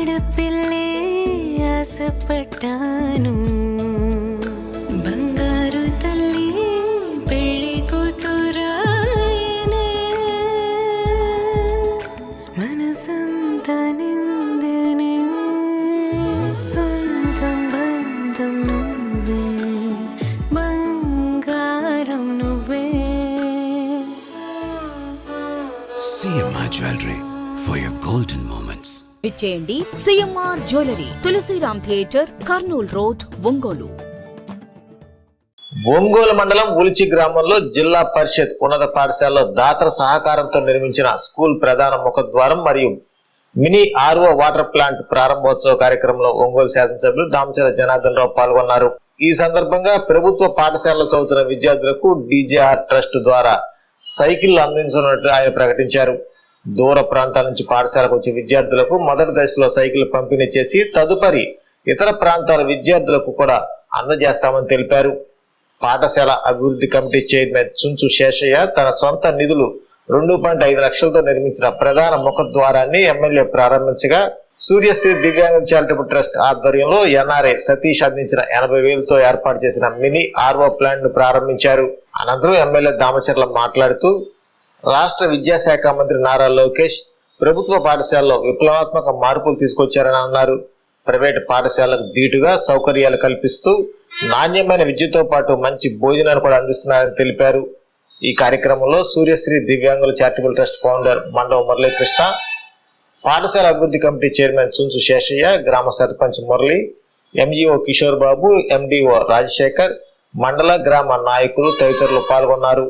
അടുപ്പില്ലേ ആസപ്പെട്ടാനും CMR jewellery Tulasiram theatre Kurnool road Ongole Ongole మండలం ఉలిచి గ్రామంలో జిల్లా పరిషత్ ఉన్నత పాఠశాలలో దాతల సహకారంతో నిర్మించిన స్కూల్ ప్రధాన ముఖద్వారం మరియు మినీ ఆర్ఓ వాటర్ ప్లాంట్ ప్రారంభోత్సవ కార్యక్రమంలో ఒంగోలు శాసనసభ్యులు దామచర జనార్దన్ రావు పాల్గొన్నారు ఈ సందర్భంగా ప్రభుత్వ పాఠశాలలో చదువుతున్న విద్యార్థులకు డీజేఆర్ ట్రస్ట్ ద్వారా సైకిళ్ళు అందించనున్నట్లు ఆయన ప్రకటించారు. దూర ప్రాంతాల నుంచి పాఠశాలకు వచ్చే విద్యార్థులకు మొదటి దశలో సైకిల్ పంపిణీ చేసి తదుపరి ఇతర ప్రాంతాల విద్యార్థులకు కూడా అందజేస్తామని తెలిపారు. పాఠశాల అభివృద్ధి కమిటీ చైర్మన్ చుంచు శేషయ్య తన సొంత నిధులు రెండు పాయింట్ ఐదు లక్షలతో నిర్మించిన ప్రధాన ముఖద్వారాన్ని ఎమ్మెల్యే ప్రారంభించగా సూర్యశ్రీ దివ్యాంగ చారిటబుల్ ట్రస్ట్ ఆధ్వర్యంలో ఎన్ఆర్ఐ సతీష్ అందించిన ఎనభై వేలతో ఏర్పాటు చేసిన మినీ ఆర్ఓ ప్లాంట్ను ప్రారంభించారు. అనంతరం ఎమ్మెల్యే దామచర్ల మాట్లాడుతూ రాష్ట్ర విద్యాశాఖ మంత్రి నారా లోకేష్ ప్రభుత్వ పాఠశాలలో విప్లవాత్మక మార్పులు తీసుకొచ్చారని అన్నారు. ప్రైవేట్ పాఠశాలకు ధీటుగా సౌకర్యాలు కల్పిస్తూ నాణ్యమైన విద్యతో పాటు మంచి భోజనాన్ని కూడా అందిస్తున్నారని తెలిపారు. ఈ కార్యక్రమంలో సూర్యశ్రీ దివ్యాంగుల charitable trust founder Mandava Muralikrishna పాఠశాల అభివృద్ధి కమిటీ చైర్మన్ చుంచు శేషయ్య గ్రామ సర్పంచ్ మురళి ఎంఈఓ కిషోర్ బాబు ఎండిఓ రాజశేఖర్ మండల గ్రామ నాయకులు తదితరులు పాల్గొన్నారు.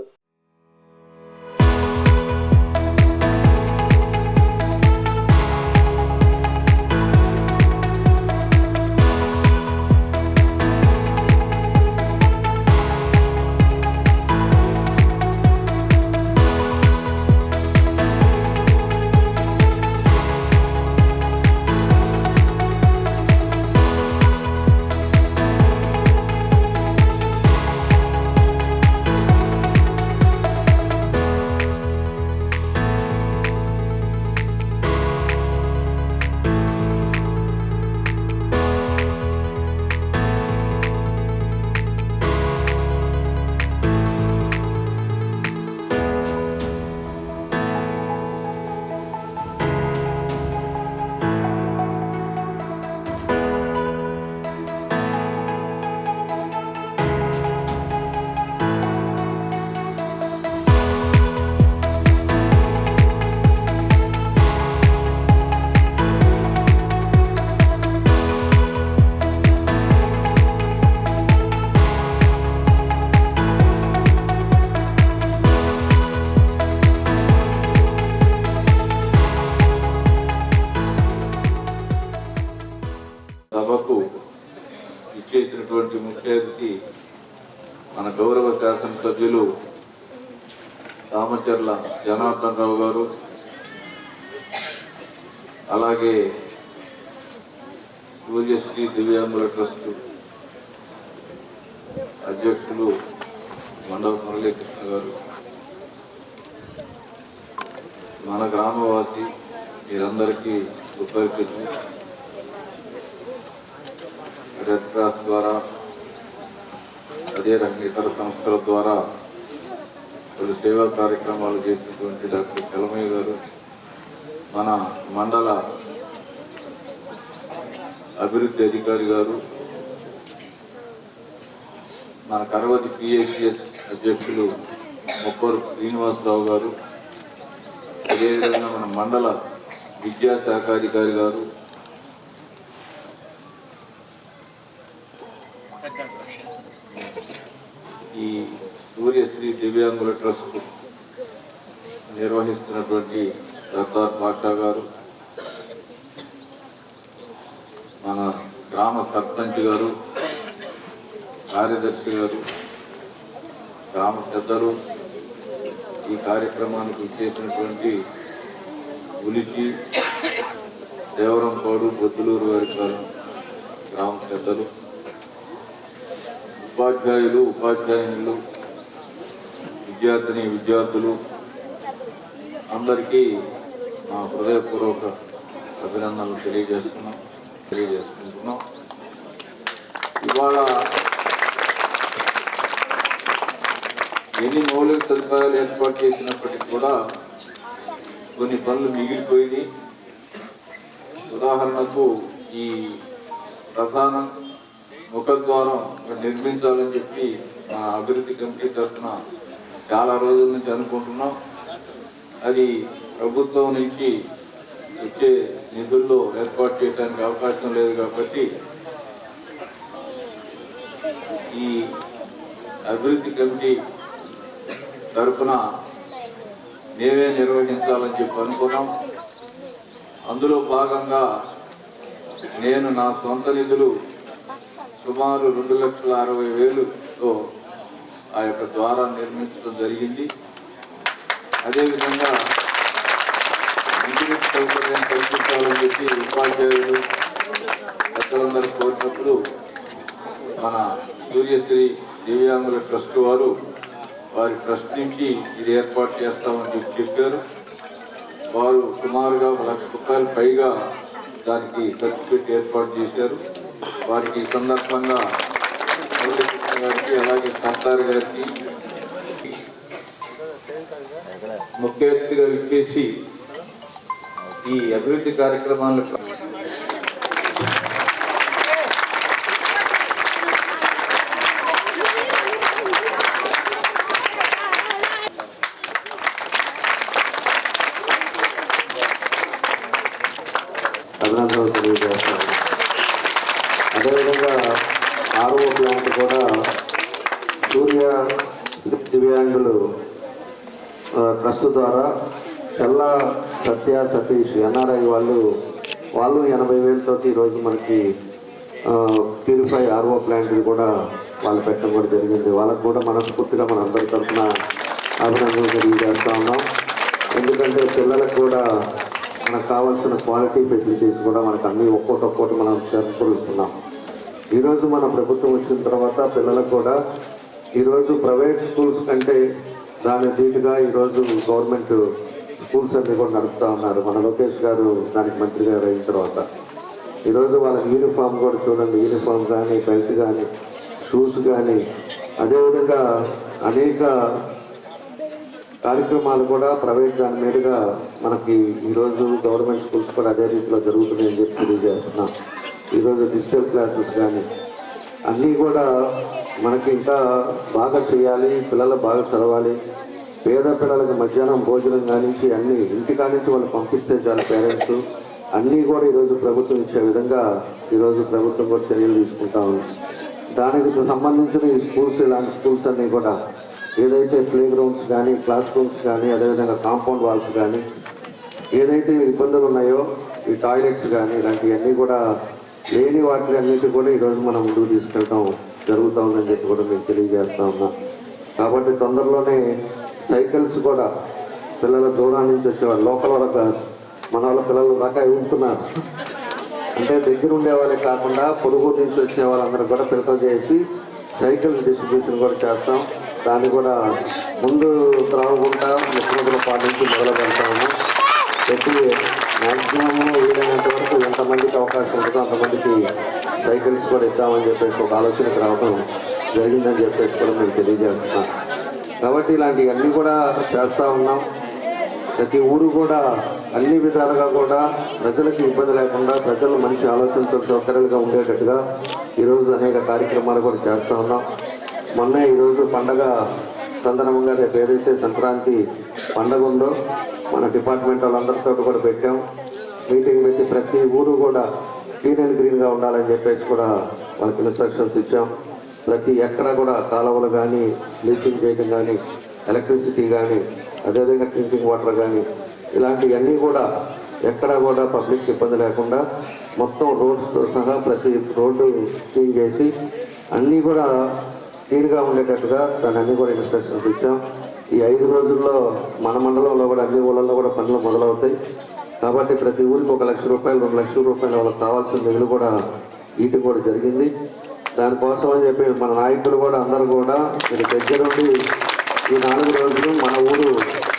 చర్ల జనార్దన్ రావు గారు అలాగే పూజశ్రీ దివ్యాంగుల ట్రస్ట్ అధ్యక్షులు మండల మురళీకృష్ణ గారు మన గ్రామవాసి మీరందరికీ సుపరిచితులు రెడ్ క్రాస్ ద్వారా అదే రకంగా ఇతర సంస్థల ద్వారా పలు సేవా కార్యక్రమాలు చేసినటువంటి డాక్టర్ కలమయ్య గారు మన మండల అభివృద్ధి అధికారి గారు మన కరవతి పిఎస్సిఎస్ అధ్యక్షులు ముప్పరు శ్రీనివాసరావు గారు అదేవిధంగా మన మండల విద్యాశాఖాధికారి గారు సూర్యశ్రీ దివ్యాంగుల ట్రస్ట్ నిర్వహిస్తున్నటువంటి దత్తార్ పాషా గారు మన గ్రామ సర్పంచ్ గారు కార్యదర్శి గారు గ్రామ పెద్దలు ఈ కార్యక్రమానికి చేసినటువంటి ఉలిచి దేవరంపాడు బొద్దులూరు వారి గారు గ్రామ పెద్దలు ఉపాధ్యాయులు ఉపాధ్యాయులు విద్యార్థిని విద్యార్థులు అందరికీ నా హృదయపూర్వక అభినందనలు తెలియజేస్తున్నాం తెలియజేసుకుంటున్నాం. ఇవాళ ఎన్ని మౌలిక సదుపాయాలు ఏర్పాటు చేసినప్పటికీ కూడా కొన్ని పనులు మిగిలిపోయినాయి. ఉదాహరణకు ఈ ప్రధాన ముఖద్వారం నిర్మించాలని చెప్పి మా అభివృద్ధి కమిటీ తరఫున చాలా రోజుల నుంచి అనుకుంటున్నాం. అది ప్రభుత్వం నుంచి వచ్చే నిధుల్లో ఏర్పాటు చేయడానికి అవకాశం లేదు కాబట్టి ఈ అభివృద్ధి కమిటీ తరఫున మేమే నిర్వహించాలని చెప్పి అనుకున్నాం. అందులో భాగంగా నేను నా సొంత నిధులు సుమారు రెండు లక్షల అరవై వేలుతో ఆ యొక్క ద్వారాన్ని నిర్మించడం జరిగింది. అదేవిధంగా ఇంటర్నెట్ సౌకర్యం కల్పించాలని చెప్పి ఉపాధ్యాయులు పెద్దలందరూ కోరినప్పుడు మన సూర్యశ్రీ దివ్యాంగుల ట్రస్ట్ వారు వారి ట్రస్ట్ నుంచి ఇది ఏర్పాటు చేస్తామని చెప్పి చెప్పారు. వారు సుమారుగా లక్ష రూపాయలు పైగా దానికి ఖర్చు పెట్టి ఏర్పాటు చేశారు. వారికి ఈ సందర్భంగా గారికి అలాగే సర్దార్ గారికి ముఖ్య అతిథిగా ఇచ్చేసి ఈ అభివృద్ధి కార్యక్రమాలు అభినందనలు తెలియజేస్తాను అదేవిధంగా ఆర్ఓ ప్లాంట్ కూడా సూర్య దివ్యాంగులు ట్రస్ట్ ద్వారా చల్ల సత్య సతీష్ ఎన్ఆర్ఐ వాళ్ళు వాళ్ళు ఎనభై వేలతో ఈరోజు మనకి ప్యూరిఫై ఆర్ఓ ప్లాంట్ కూడా వాళ్ళు పెట్టడం కూడా జరిగింది. వాళ్ళకు కూడా మనస్ఫూర్తిగా మన అందరి తరఫున అభినందనలు తెలియజేస్తా ఉన్నాం. ఎందుకంటే పిల్లలకు కూడా మనకు కావాల్సిన క్వాలిటీ ఫెసిలిటీస్ కూడా మనకు అన్ని ఒక్కోటి ఒక్కోటి మనం చేకూరుస్తున్నాం ఈరోజు మన ప్రభుత్వం వచ్చిన తర్వాత పిల్లలకు కూడా ఈరోజు ప్రైవేట్ స్కూల్స్ కంటే దాని ధీటుగా ఈరోజు గవర్నమెంట్ స్కూల్స్ అన్ని కూడా నడుపుతా ఉన్నారు. మన లోకేష్ గారు దానికి మంత్రి గారు అయిన తర్వాత. ఈరోజు వాళ్ళకి యూనిఫామ్ కూడా చూడండి. యూనిఫామ్ కానీ బెల్ట్ కానీ షూస్ కానీ అదేవిధంగా అనేక కార్యక్రమాలు కూడా ప్రైవేట్ దాని మీదుగా మనకి ఈరోజు గవర్నమెంట్ స్కూల్స్ కూడా అదే రీతిలో జరుగుతున్నాయని చెప్పి తెలియజేస్తున్నాం. ఈరోజు డిజిటల్ క్లాసెస్ కానీ అన్నీ కూడా మనకి ఇంకా బాగా చేయాలి పిల్లలు బాగా చదవాలి. పేద పిల్లలకి మధ్యాహ్నం భోజనం కానించి అన్ని ఇంటి కానించి వాళ్ళు పంపిస్తే చాలు పేరెంట్స్ అన్నీ కూడా ఈరోజు ప్రభుత్వం ఇచ్చే విధంగా ఈరోజు ప్రభుత్వం కూడా చర్యలు తీసుకుంటా ఉంది. దానికి సంబంధించిన ఈ స్కూల్స్ ఇలాంటి స్కూల్స్ అన్నీ కూడా ఏదైతే ప్లే గ్రౌండ్స్ కానీ క్లాస్ రూమ్స్ కానీ అదేవిధంగా కాంపౌండ్ వాల్స్ కానీ ఏదైతే ఇబ్బందులు ఉన్నాయో ఈ టాయిలెట్స్ కానీ ఇలాంటివన్నీ కూడా లేని వాటి అన్నిటి కూడా ఈరోజు మనం ముందుకు తీసుకెళ్ళడం జరుగుతూ ఉందని చెప్పి కూడా మేము తెలియజేస్తా ఉన్నాం. కాబట్టి తొందరలోనే సైకిల్స్ కూడా పిల్లల దూరం నుంచి వచ్చేవాళ్ళు లోకల్ వరకు కాదు. మన వాళ్ళ పిల్లలు దాకా ఊపుతున్నారు అంటే దగ్గర ఉండే వాళ్ళే కాకుండా పొరుగు నుంచి వచ్చే వాళ్ళందరూ కూడా ఫిల్టర్ చేసి సైకిల్ డిస్ట్రిబ్యూషన్ కూడా చేస్తాం. దాన్ని కూడా ముందు త్రాగుకుంటా ముఖ్యమంత్రులు పాటించి మొదలు పెడతాము ప్రతి మ్యాక్సిమంలో వీలైనంత వరకు ఎంతమందికి అవకాశం ఉంటుందో అంతమందికి సైకిల్స్ కూడా ఇద్దామని చెప్పేసి ఒక ఆలోచనకు రావడం జరిగిందని చెప్పేసి కూడా మేము తెలియజేస్తున్నాం. కాబట్టి ఇలాంటివన్నీ కూడా చేస్తూ ఉన్నాం. ప్రతి ఊరు కూడా అన్ని విధాలుగా కూడా ప్రజలకు ఇబ్బంది లేకుండా ప్రజలు మంచి ఆలోచనతో సౌకర్యాలుగా ఉండేటట్టుగా ఈరోజు అనేక కార్యక్రమాలు కూడా చేస్తూ ఉన్నాం. మొన్న ఈరోజు పండగ సందర్భంగా రేపు ఏదైతే సంక్రాంతి పండగ ఉందో మన డిపార్ట్మెంట్ వాళ్ళందరితో కూడా పెట్టాం. మీటింగ్ పెట్టి ప్రతి ఊరు కూడా క్లీన్ అండ్ గ్రీన్గా ఉండాలని చెప్పేసి కూడా వాళ్ళకి ఇన్స్ట్రక్షన్స్ ఇచ్చాం. ప్రతి ఎక్కడ కూడా కాలువలు కానీ బ్లీచింగ్ చేయడం కానీ ఎలక్ట్రిసిటీ కానీ అదేవిధంగా డ్రింకింగ్ వాటర్ కానీ ఇలాంటివన్నీ కూడా ఎక్కడ కూడా పబ్లిక్ ఇబ్బంది లేకుండా మొత్తం రోడ్స్తో సహా ప్రతి రోడ్డు క్లీన్ చేసి అన్నీ కూడా క్లీన్గా ఉండేటట్టుగా దాన్ని అన్నీ కూడా ఇన్స్ట్రక్షన్స్ ఇచ్చాం. ఈ ఐదు రోజుల్లో మన మండలంలో కూడా అన్ని ఊళ్ళల్లో కూడా పనులు మొదలవుతాయి. కాబట్టి ప్రతి ఊరికి ఒక లక్ష రూపాయలు రెండు లక్షల రూపాయలు వాళ్ళకి కావాల్సిన నిధులు కూడా ఈటి కూడా జరిగింది. దానికోసం అని చెప్పి మన నాయకులు కూడా అందరూ కూడా మీరు దగ్గరుండి ఈ నాలుగు రోజులు మన ఊరు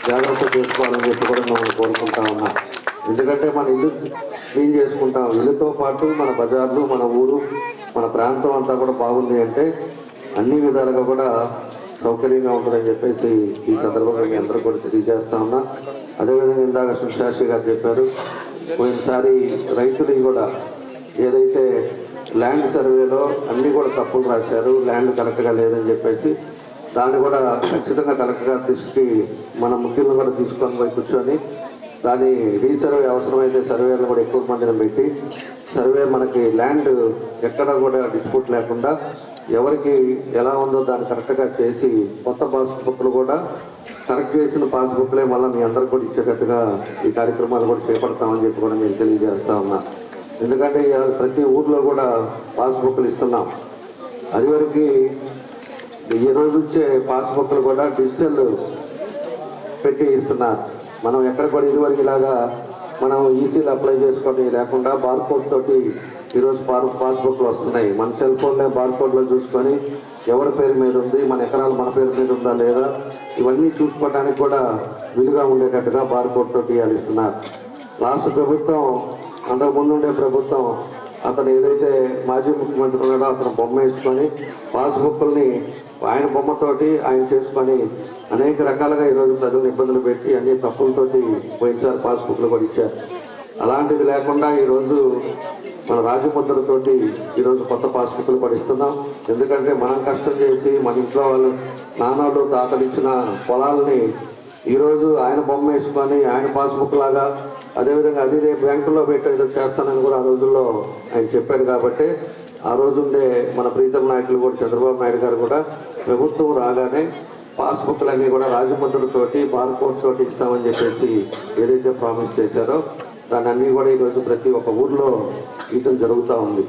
జాగ్రత్త చేసుకోవాలని చెప్పి కూడా మమ్మల్ని కోరుకుంటా ఉన్నాం. ఎందుకంటే మన ఇల్లు క్లీన్ చేసుకుంటాం. ఇల్లుతో పాటు మన బజార్లు మన ఊరు మన ప్రాంతం అంతా కూడా బాగుంది అంటే అన్ని విధాలుగా కూడా సౌకర్యంగా ఉంటుందని చెప్పేసి ఈ సందర్భంగా మీ అందరూ కూడా తెలియజేస్తా ఉన్నా. అదేవిధంగా ఇందాక సుశాస్త్రి గారు చెప్పారు పోయినసారి రైతులు కూడా ఏదైతే ల్యాండ్ సర్వేలో అన్నీ కూడా తప్పులు రాశారు ల్యాండ్ కరెక్ట్గా లేదని చెప్పేసి దాన్ని కూడా ఖచ్చితంగా కలెక్టర్ గారి దృష్టికి మన ముఖ్యులను కూడా తీసుకొని పోయి కూర్చొని దాని రీసర్వే అవసరమైతే సర్వేలు కూడా ఎక్కువ మందిని పెట్టి సర్వే మనకి ల్యాండ్ ఎక్కడ కూడా డిస్ప్యూట్ లేకుండా ఎవరికి ఎలా ఉందో దాన్ని కరెక్ట్గా చేసి కొత్త పాస్బుక్లు కూడా కరెక్ట్ చేసిన పాస్బుక్లే మళ్ళీ మీ అందరికి కూడా ఇచ్చేటట్టుగా ఈ కార్యక్రమాలు కూడా చేపడతామని చెప్పి కూడా మేము తెలియజేస్తా ఉన్నా. ఎందుకంటే ప్రతి ఊర్లో కూడా పాస్బుక్లు ఇస్తున్నాం. అది వరకు ఈ రోజు వచ్చే పాస్బుక్లు కూడా డిజిటల్ పెట్టి ఇస్తున్నారు. మనం ఎక్కడ కూడా ఇదివరకు ఇలాగా మనం ఈసీలు అప్లై చేసుకోవడం లేకుండా బార్కోడ్ తోటి ఈరోజు పార్ పాస్బుక్లు వస్తున్నాయి. మన సెల్ ఫోన్లో బార్కోడ్లో చూసుకొని ఎవరి పేరు మీద ఉంది మన ఎకరాలు మన పేరు మీద ఉందా లేదా ఇవన్నీ చూసుకోవడానికి కూడా వీలుగా ఉండేటట్టుగా బార్కోడ్ తోటి ఇస్తున్నారు లాస్ట్ ప్రభుత్వం అంతకు ముందు ఉండే ప్రభుత్వం అతను ఏదైతే మాజీ ముఖ్యమంత్రి ఉన్నాడో అతను బొమ్మ వేసుకొని పాస్బుక్ల్ని ఆయన బొమ్మతోటి ఆయన చేసుకొని అనేక రకాలుగా ఈరోజు ప్రజలను ఇబ్బందులు పెట్టి అన్ని తప్పులతోటి పోయించారు పాస్బుక్లు కూడా ఇచ్చారు. అలాంటిది లేకుండా ఈరోజు మన రాజముద్రతోటి ఈరోజు కొత్త పాస్బుక్లు పడిస్తున్నాం. ఎందుకంటే మనం కష్టం చేసి మన ఇంట్లో వాళ్ళు నాన్నలు తాతలిచ్చిన పొలాలని ఈరోజు ఆయన బొమ్మ వేసుకొని ఆయన పాస్బుక్ లాగా అదేవిధంగా అది రేపు బ్యాంకులో పెట్టేది చేస్తానని కూడా ఆ రోజుల్లో ఆయన చెప్పాడు కాబట్టి ఆ రోజుండే మన ప్రీతం నాయకులు కూడా చంద్రబాబు నాయుడు గారు కూడా ప్రభుత్వం రాగానే పాస్బుక్లన్నీ కూడా రాజముద్రతోటి బార్కోడ్ తోటి ఇస్తామని చెప్పేసి ఏదైతే ప్రామిస్ చేశారో దాన్ని అన్ని కూడా ఈరోజు ప్రతి ఒక్క ఊర్లో ఇవ్వడం జరుగుతూ ఉంది.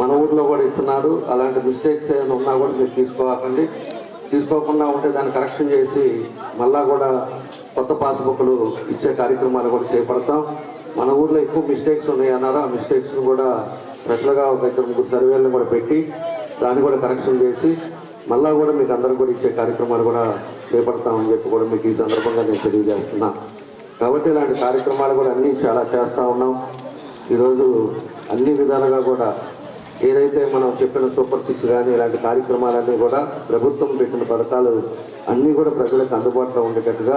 మన ఊర్లో కూడా ఇస్తున్నారు. అలాంటి మిస్టేక్స్ ఏమైనా ఉన్నా కూడా మీరు తీసుకోకండి తీసుకోకుండా ఉంటే దాన్ని కరెక్షన్ చేసి మళ్ళా కూడా కొత్త పాస్బుక్లు ఇచ్చే కార్యక్రమాలు కూడా చేపడతాం. మన ఊర్లో ఎక్కువ మిస్టేక్స్ ఉన్నాయి అన్నారు ఆ మిస్టేక్స్ కూడా స్పెషల్గా ఒక ఇద్దరు ముగ్గురు సర్వేలను కూడా పెట్టి దాన్ని కూడా కరెక్షన్ చేసి మళ్ళా కూడా మీకు అందరూ కూడా ఇచ్చే కార్యక్రమాలు కూడా చేపడతామని చెప్పి కూడా మీకు ఈ సందర్భంగా నేను తెలియజేస్తున్నాను కాబట్టి ఇలాంటి కార్యక్రమాలు కూడా అన్నీ చాలా చేస్తూ ఉన్నాం. ఈరోజు అన్ని విధాలుగా కూడా ఏదైతే మనం చెప్పిన సూపర్ సిక్స్ కానీ ఇలాంటి కార్యక్రమాలన్నీ కూడా ప్రభుత్వం పెట్టిన పథకాలు అన్నీ కూడా ప్రజలకు అందుబాటులో ఉండేటట్టుగా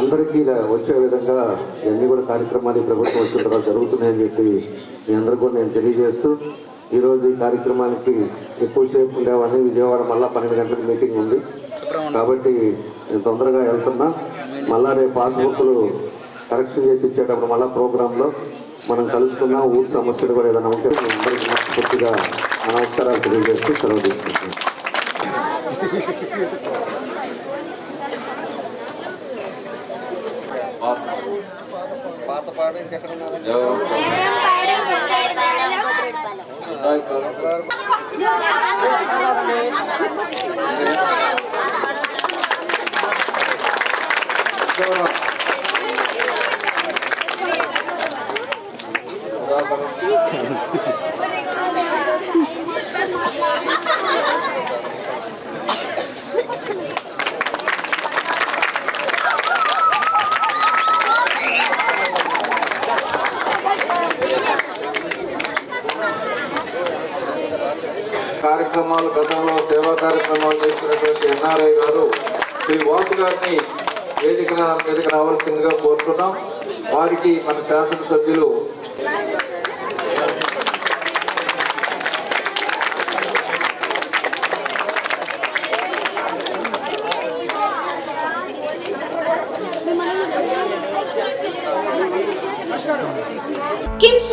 అందరికీ ఇలా వచ్చే విధంగా ఇవన్నీ కూడా కార్యక్రమాలు ప్రభుత్వం వచ్చిన తర్వాత జరుగుతున్నాయని చెప్పి మీ అందరికీ కూడా నేను తెలియజేస్తూ ఈరోజు ఈ కార్యక్రమానికి ఎక్కువసేపు ఉండేవాడిని. విజయవాడ మళ్ళా పన్నెండు గంటలకు మీటింగ్ ఉంది. కాబట్టి నేను తొందరగా వెళ్తున్నా. మళ్ళా రేపు పాస్బుక్లు కరెక్షన్ చేసి ఇచ్చేటప్పుడు మళ్ళీ ప్రోగ్రాంలో మనం కలుసుకున్న ఊరి సమస్యలు కూడా ఏదైనా ఉంటే మీ అందరికీ మనస్ఫూర్తిగా నమస్కారాలు తెలియజేస్తూ సెలవు తీసుకుంటున్నాం Thank you. కార్యక్రమాలు గతంలో సేవా కార్యక్రమాలు చేస్తున్నటువంటి ఎన్ఆర్ఐ గారు శ్రీ వాసు గారిని వేదిక మీదకి రావాల్సిందిగా కోరుతున్నాం. వారికి మన శాసనసభ్యులు KIMS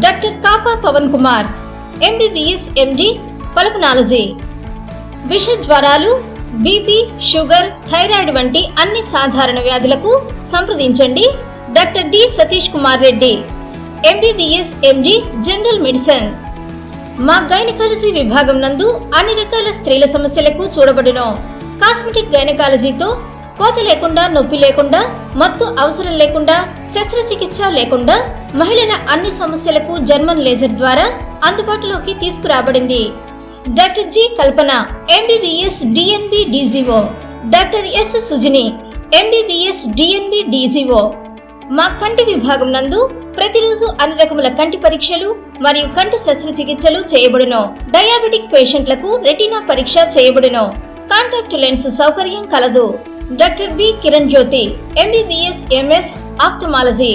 Doctor Kapa Pavan Kumar MBBS MD pulmonology విష జ్వరాలు బీపీ షుగర్ థైరాయిడ్ వంటి అన్ని సాధారణ వ్యాధులకు సంప్రదించండి. Doctor D Satish Kumar Reddy MBBS MD general medicine. మా గైనకాలజీ విభాగం నందు అన్ని రకాల స్త్రీల సమస్యలకు చూడబడును. కాస్మెటిక్ గైనకాలజీతో కోత లేకుండా నొప్పి లేకుండా మత్తు అవసరం లేకుండా శస్త్రచికిత్స లేకుండా మహిళల అన్ని సమస్యలకు జర్మన్ లేజర్ ద్వారా అందుబాటులోకి తీసుకురాబడింది. Doctor G Kalpana MBBS DNB DGO doctor S Sujini MBBS DNB DGO మా కంటి విభాగం నందు ప్రతిరోజు అన్ని రకముల కంటి పరీక్షలు మరియు కంటి శస్త్రచికిత్సలు చేయబడును. డయాబెటిక్ పేషెంట్లకు రెటీనా పరీక్ష చేయబడును. కాంటాక్ట్ లెన్స్ సౌకర్యం కలదు. Doctor B Kiran Jyothi MBBS MS ophthalmology.